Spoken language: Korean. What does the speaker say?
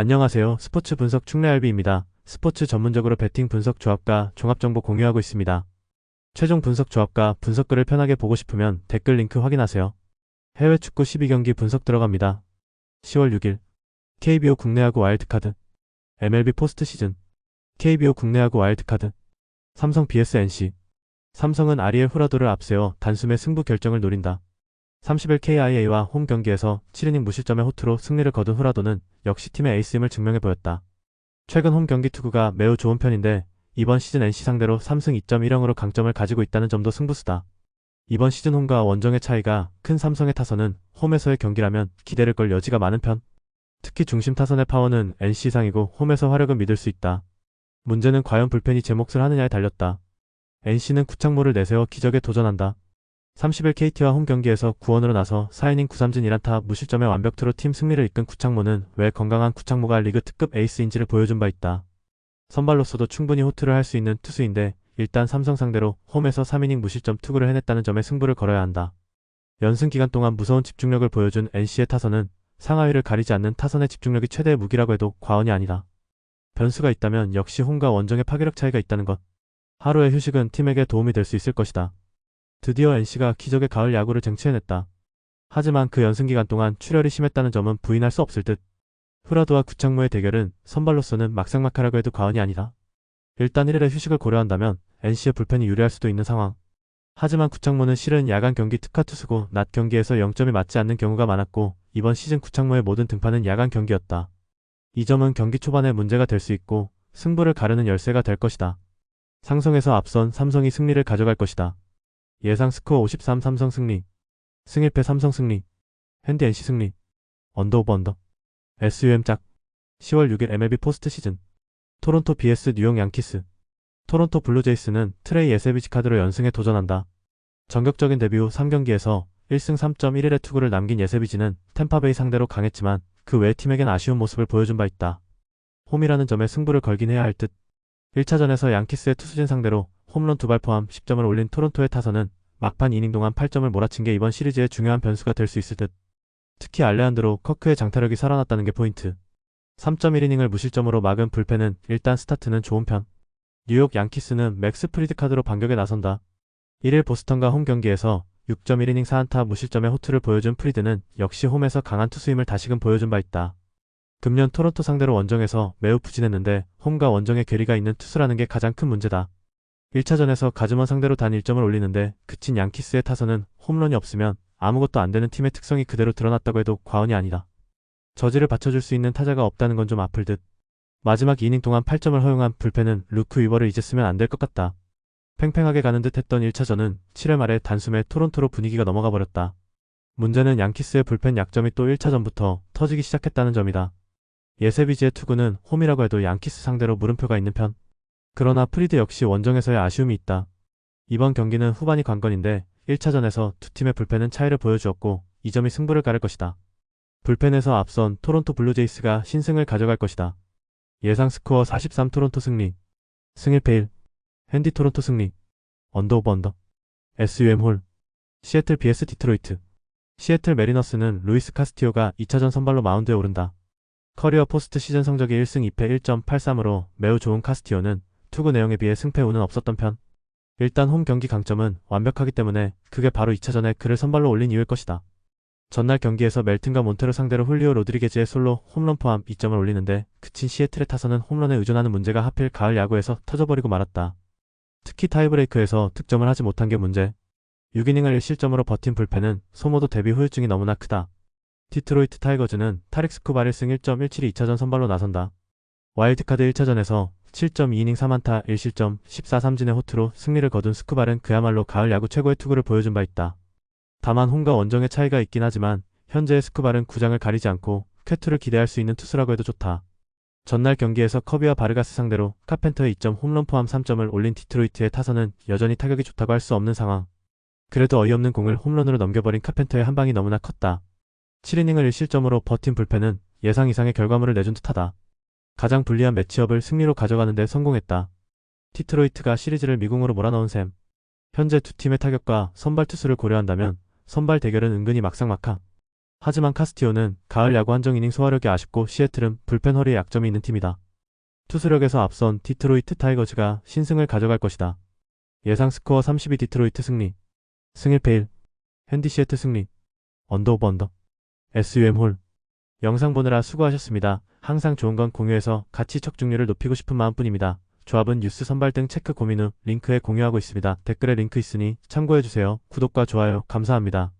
안녕하세요. 스포츠 분석 충래알비입니다. 스포츠 전문적으로 배팅 분석 조합과 종합정보 공유하고 있습니다. 최종 분석 조합과 분석글을 편하게 보고 싶으면 댓글 링크 확인하세요. 해외 축구 12경기 분석 들어갑니다. 10월 6일 KBO 국내야구 와일드카드 MLB 포스트 시즌 KBO 국내야구 와일드카드 삼성 BS NC 삼성은 아리엘 후라도를 앞세워 단숨에 승부 결정을 노린다. 30일 KIA와 홈 경기에서 7이닝 무실점의 호투로 승리를 거둔 후라도는 역시 팀의 에이스임을 증명해 보였다. 최근 홈 경기 투구가 매우 좋은 편인데 이번 시즌 NC 상대로 3승 2.1형으로 강점을 가지고 있다는 점도 승부수다. 이번 시즌 홈과 원정의 차이가 큰 삼성의 타선은 홈에서의 경기라면 기대를 걸 여지가 많은 편. 특히 중심 타선의 파워는 NC 이상이고 홈에서 화력은 믿을 수 있다. 문제는 과연 불펜이 제 몫을 하느냐에 달렸다. NC는 구창모를 내세워 기적에 도전한다. 30일 KT와 홈 경기에서 구원으로 나서 4이닝 9삼진 1안타 무실점의 완벽투로 팀 승리를 이끈 구창모는 왜 건강한 구창모가 리그 특급 에이스인지를 보여준 바 있다. 선발로서도 충분히 호투를 할 수 있는 투수인데 일단 삼성 상대로 홈에서 3이닝 무실점 투구를 해냈다는 점에 승부를 걸어야 한다. 연승 기간 동안 무서운 집중력을 보여준 NC의 타선은 상하위를 가리지 않는 타선의 집중력이 최대의 무기라고 해도 과언이 아니다. 변수가 있다면 역시 홈과 원정의 파괴력 차이가 있다는 것. 하루의 휴식은 팀에게 도움이 될 수 있을 것이다. 드디어 NC가 기적의 가을 야구를 쟁취해냈다. 하지만 그 연승 기간 동안 출혈이 심했다는 점은 부인할 수 없을 듯. 후라도와 구창모의 대결은 선발로서는 막상막하라고 해도 과언이 아니다. 일단 1일의 휴식을 고려한다면 NC의 불펜이 유리할 수도 있는 상황. 하지만 구창모는 실은 야간 경기 특화 투수고 낮 경기에서 0점이 맞지 않는 경우가 많았고 이번 시즌 구창모의 모든 등판은 야간 경기였다. 이 점은 경기 초반에 문제가 될 수 있고 승부를 가르는 열쇠가 될 것이다. 상성에서 앞선 삼성이 승리를 가져갈 것이다. 예상 스코어 53 삼성 승리. 승일패 삼성 승리. 핸디 NC 승리. 언더 오버 언더. SUM 짝. 10월 6일 MLB 포스트 시즌. 토론토 BS 뉴욕 양키스. 토론토 블루제이스는 트레이 에세비지 카드로 연승에 도전한다. 전격적인 데뷔 후 3경기에서 1승 3.11의 투구를 남긴 예세비지는 템파베이 상대로 강했지만 그 외 팀에겐 아쉬운 모습을 보여준 바 있다. 홈이라는 점에 승부를 걸긴 해야 할 듯. 1차전에서 양키스의 투수진 상대로 홈런 두 발 포함 10점을 올린 토론토의 타선은 막판 이닝 동안 8점을 몰아친 게 이번 시리즈의 중요한 변수가 될 수 있을 듯. 특히 알레한드로 커크의 장타력이 살아났다는 게 포인트. 3.1이닝을 무실점으로 막은 불펜은 일단 스타트는 좋은 편. 뉴욕 양키스는 맥스 프리드 카드로 반격에 나선다. 1일 보스턴과 홈 경기에서 6.1이닝 4안타 무실점의 호투를 보여준 프리드는 역시 홈에서 강한 투수임을 다시금 보여준 바 있다. 금년 토론토 상대로 원정에서 매우 부진했는데 홈과 원정의 괴리가 있는 투수라는 게 가장 큰 문제다. 1차전에서 가즈먼 상대로 단 1점을 올리는데 그친 양키스의 타선은 홈런이 없으면 아무것도 안 되는 팀의 특성이 그대로 드러났다고 해도 과언이 아니다. 저지를 받쳐줄 수 있는 타자가 없다는 건 좀 아플 듯. 마지막 이닝 동안 8점을 허용한 불펜은 루크 위버를 이제 쓰면 안 될 것 같다. 팽팽하게 가는 듯 했던 1차전은 7회 말에 단숨에 토론토로 분위기가 넘어가 버렸다. 문제는 양키스의 불펜 약점이 또 1차전부터 터지기 시작했다는 점이다. 예세비지의 투구는 홈이라고 해도 양키스 상대로 물음표가 있는 편. 그러나 프리드 역시 원정에서의 아쉬움이 있다. 이번 경기는 후반이 관건인데 1차전에서 두 팀의 불펜은 차이를 보여주었고 이 점이 승부를 가를 것이다. 불펜에서 앞선 토론토 블루제이스가 신승을 가져갈 것이다. 예상 스코어 43 토론토 승리. 승일패 1. 핸디 토론토 승리. 언더 오버 언더. SUM 홀. 시애틀 BS 디트로이트. 시애틀 메리너스는 루이스 카스티오가 2차전 선발로 마운드에 오른다. 커리어 포스트 시즌 성적이 1승 2패 1.83으로 매우 좋은 카스티오는 투구 내용에 비해 승패 운은 없었던 편. 일단 홈 경기 강점은 완벽하기 때문에 그게 바로 2차전에 그를 선발로 올린 이유일 것이다. 전날 경기에서 멜튼과 몬테로 상대로 훌리오 로드리게즈의 솔로 홈런 포함 2점을 올리는데 그친 시애틀의 타선은 홈런에 의존하는 문제가 하필 가을 야구에서 터져버리고 말았다. 특히 타이브레이크에서 득점을 하지 못한 게 문제. 6이닝을 1실점으로 버틴 불펜은 소모도 데뷔 후유증이 너무나 크다. 디트로이트 타이거즈는 타릭 스쿠바 1승 1.17이 2차전 선발로 나선다. 와일드카드 1차전에서 7.2이닝 3안타 1실점 14삼진의 호투로 승리를 거둔 스쿠발은 그야말로 가을 야구 최고의 투구를 보여준 바 있다. 다만 홈과 원정의 차이가 있긴 하지만 현재의 스쿠발은 구장을 가리지 않고 쾌투를 기대할 수 있는 투수라고 해도 좋다. 전날 경기에서 커비와 바르가스 상대로 카펜터의 2점 홈런 포함 3점을 올린 디트로이트의 타선은 여전히 타격이 좋다고 할 수 없는 상황. 그래도 어이없는 공을 홈런으로 넘겨버린 카펜터의 한 방이 너무나 컸다. 7이닝을 1실점으로 버틴 불펜은 예상 이상의 결과물을 내준 듯하다. 가장 불리한 매치업을 승리로 가져가는 데 성공했다. 디트로이트가 시리즈를 미궁으로 몰아넣은 셈. 현재 두 팀의 타격과 선발 투수를 고려한다면 선발 대결은 은근히 막상막하. 하지만 카스티오는 가을 야구 한정 이닝 소화력이 아쉽고 시애틀은 불펜 허리에 약점이 있는 팀이다. 투수력에서 앞선 디트로이트 타이거즈가 신승을 가져갈 것이다. 예상 스코어 32 디트로이트 승리. 승일패 1. 핸디 시애틀 승리. 언더 오버 언더. SUM 홀. 영상 보느라 수고하셨습니다. 항상 좋은 건 공유해서 같이 척중률을 높이고 싶은 마음뿐입니다. 조합은 뉴스 선발 등 체크 고민 후 링크에 공유하고 있습니다. 댓글에 링크 있으니 참고해주세요. 구독과 좋아요 감사합니다.